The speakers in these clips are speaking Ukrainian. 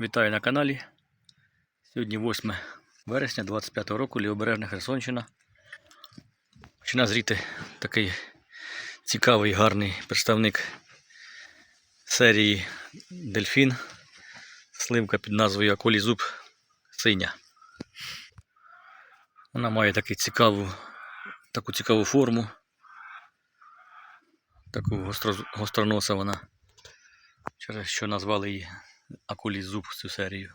Вітаю на каналі. Сьогодні 8 вересня 25 року, Лівобережна Херсонщина. Починає зріти такий цікавий, гарний представник серії Дельфін. Сливка під назвою Акулій Зуб синя. Вона має таку цікаву, таку цікаву форму. Таку гостро, гостроноса вона. Через що назвали її акулій зуб цю серію.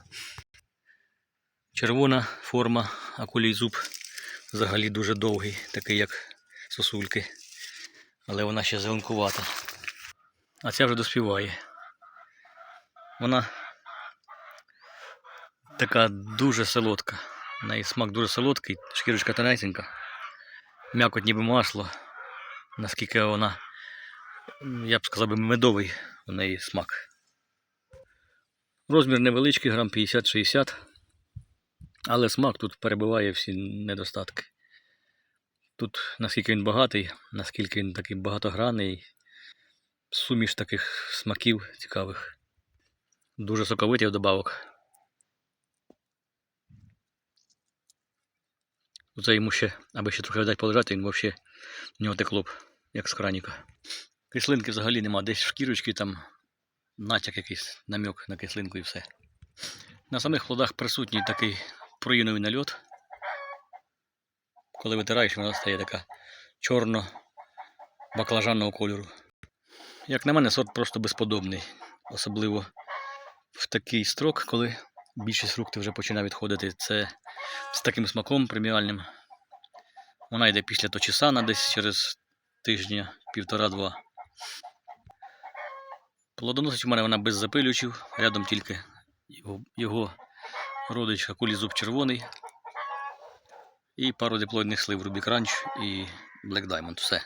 Червона форма акулій зуб взагалі дуже довгий, такий як сосульки. Але вона ще зеленкувата. А ця вже доспіває. Вона така дуже солодка. В неї смак дуже солодкий, шкірочка тонесенька. М'якоть ніби масло. Наскільки вона, я б сказав медовий у неї смак. Розмір невеличкий, грам 50-60, але смак тут перебиває всі недостатки. Тут наскільки він багатий, наскільки він такий багатогранний, суміш таких смаків цікавих. Дуже соковитий вдобавок. Це йому ще, аби ще трохи дати полежати, він взагалі в нього текло б, як з краніка. Кислинки взагалі нема, десь шкірочки там натяк якийсь, намек на кислинку і все. На самих плодах присутній такий проїновий нальот. Коли витираєш, вона стає така чорно-баклажанного кольору. Як на мене, сорт просто безподобний. Особливо в такий строк, коли більшість фруктів вже починає відходити. Це з таким смаком преміальним. Вона йде після точісана десь через тижня, півтора-два. Плодоносить у мене вона без запилювачів, рядом тільки його, його родич акулі зуб червоний і пару диплоїдних слив Рубік Ранч і Black Diamond. Все.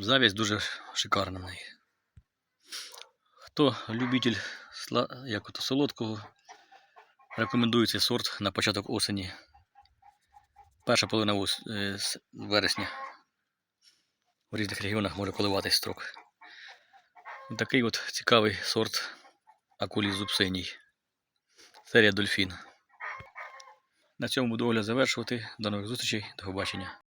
Завість дуже шикарна в неї. Хто любитель як ото солодкого, рекомендую цей сорт на початок осені. Перша половина ос- е, вересня. В різних регіонах може коливатись строк. Такий от цікавий сорт акулій зубсиній. Серія Дольфін. На цьому буду огляд завершувати. До нових зустрічей, до побачення.